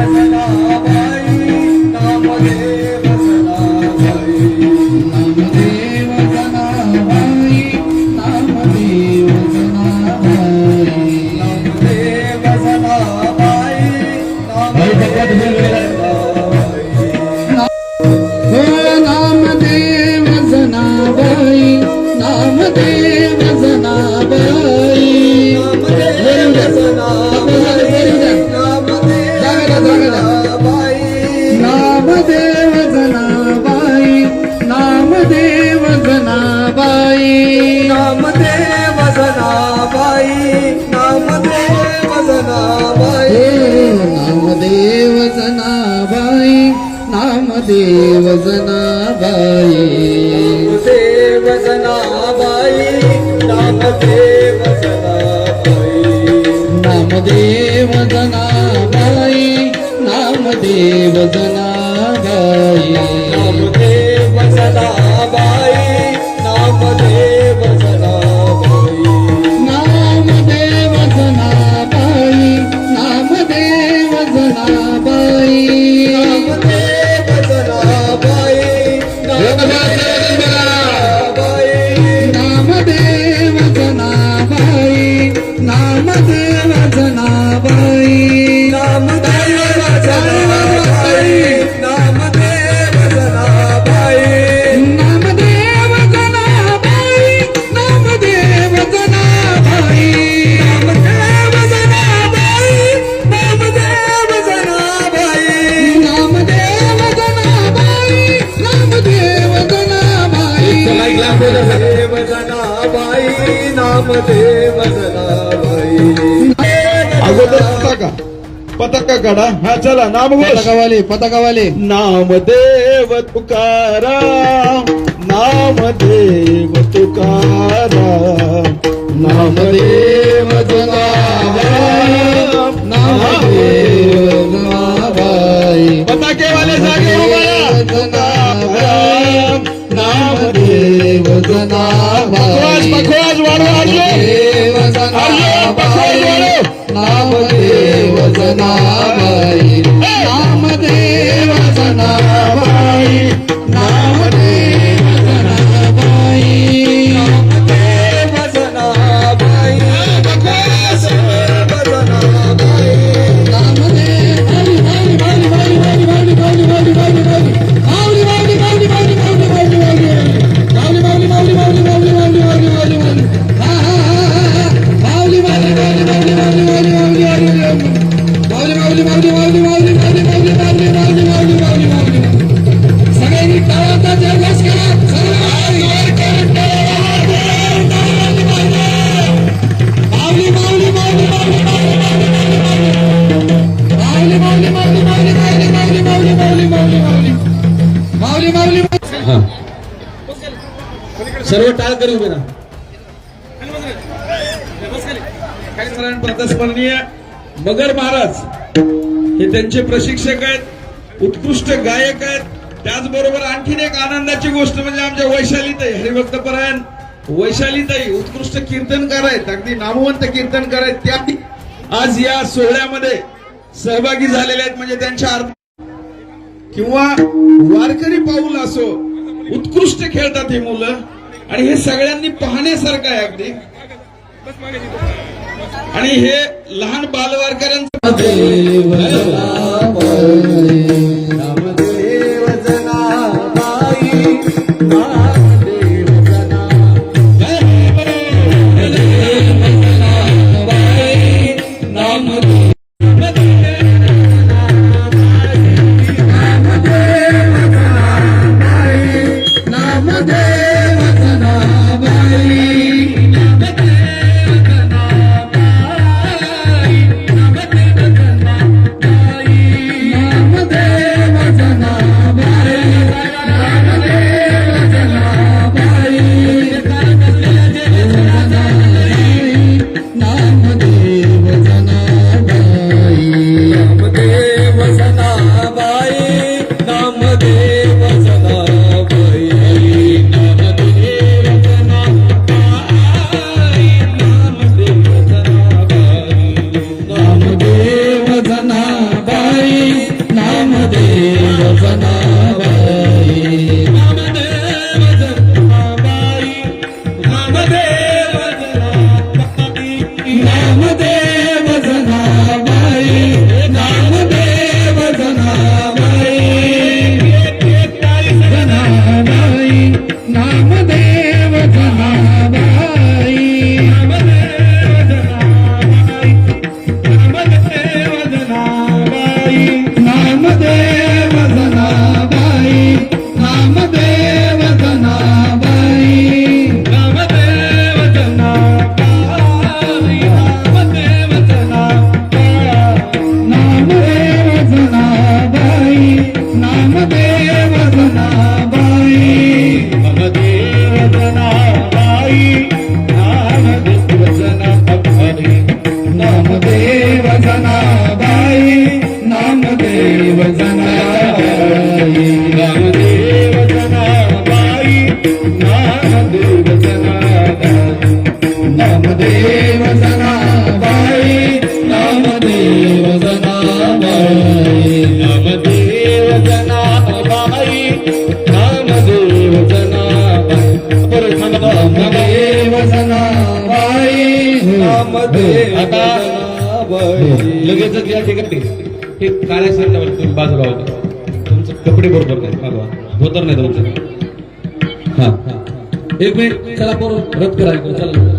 Thank you. देवदूत काढा. हा चला नामघोष पताकावाले पताकावाले. नामदेव तुकाराम. नामदेव तुकाराम. नामदेव जनाबाई नामदेव जनाबाई पताकेवाले जागे जनाबाई नामदेव नाम सर्व टाळ करी उभे राहा. स्मरणीय मगर महाराज हे त्यांचे प्रशिक्षक आहेत उत्कृष्ट गायक आहेत. त्याचबरोबर आणखीन एक आनंदाची गोष्ट म्हणजे आमच्या वैशालीताई हरिभक्तपरायण वैशालीताई उत्कृष्ट कीर्तनकार आहेत अगदी नामवंत कीर्तनकार आहेत. त्या आज या सोहळ्यामध्ये सहभागी झालेल्या आहेत. म्हणजे त्यांच्या अर्थ किंवा वारकरी पाऊल असो उत्कृष्ट खेळतात ही मुलं आणि हे सगळ्यांनी पाहण्यासारखं आहे अगदी आणि हे लहान बालवारकऱ्यांचं या ठिकाणी हे काळ्या शर्टावर तुम्ही बाजूला होता तुमचं कपडे बरोबर नाही बाबा धोतर नाही तुमचं. हा हा एक मिनिट चला बरोबर रद्द करायचं चला.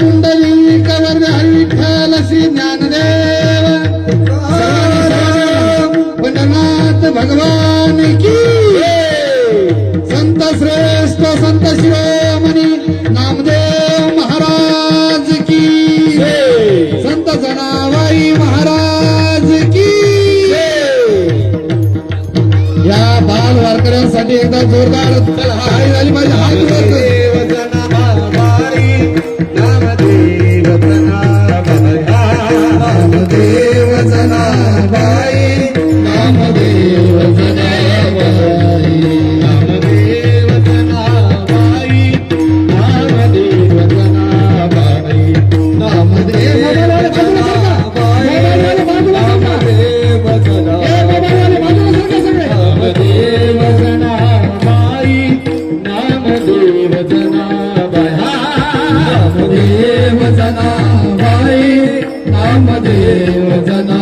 पुंडली कवर हरी ज्ञानदेव भगवान की संत श्रेष्ठ संत शिरोमणी नामदेव महाराज की संत जनाबाई महाराज की या बाल वारकऱ्यांसाठी एकदा जोरदार ಜನ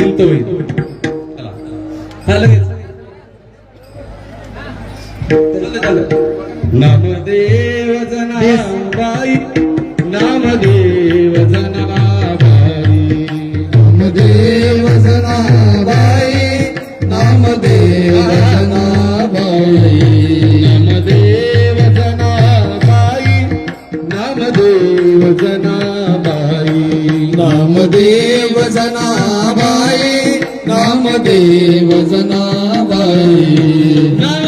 होईल. तो होईल हा नामदेव जनाबाई नामदेव जनाबाई. नामदेव जनाबाई नामदेव जनाबाई. नामदेव जनाबाई नामदेव जनाबाई. नामदेव जनाबाई. नामदेव जनाबाई।